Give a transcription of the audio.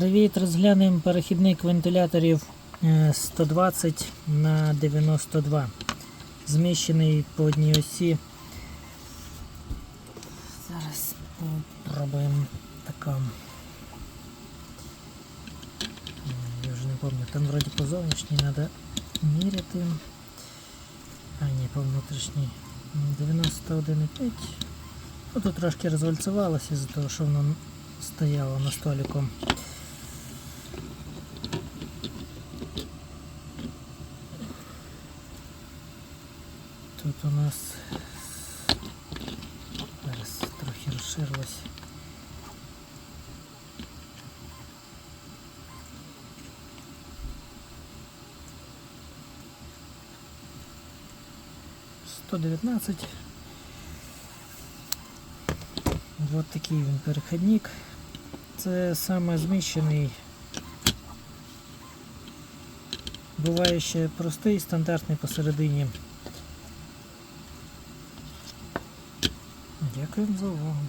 Привіт, розглянемо перехідник вентиляторів е, 120 на 92. Зміщений по одній осі. Зараз спробуємо така. Я вже не пам'ятаю, там вроді по зовнішній треба міряти. А ні, по внутрішній. 91,5. Ну, тут трошки розвальцювалося з-за того, що воно стояло на столику. Тут у нас зараз трохи розширилось. Сто дев'ятнадцять. Ось такий він перехідник. Це саме зміщений. Буває ще простий, стандартний посередині. Дякуємо за увагу.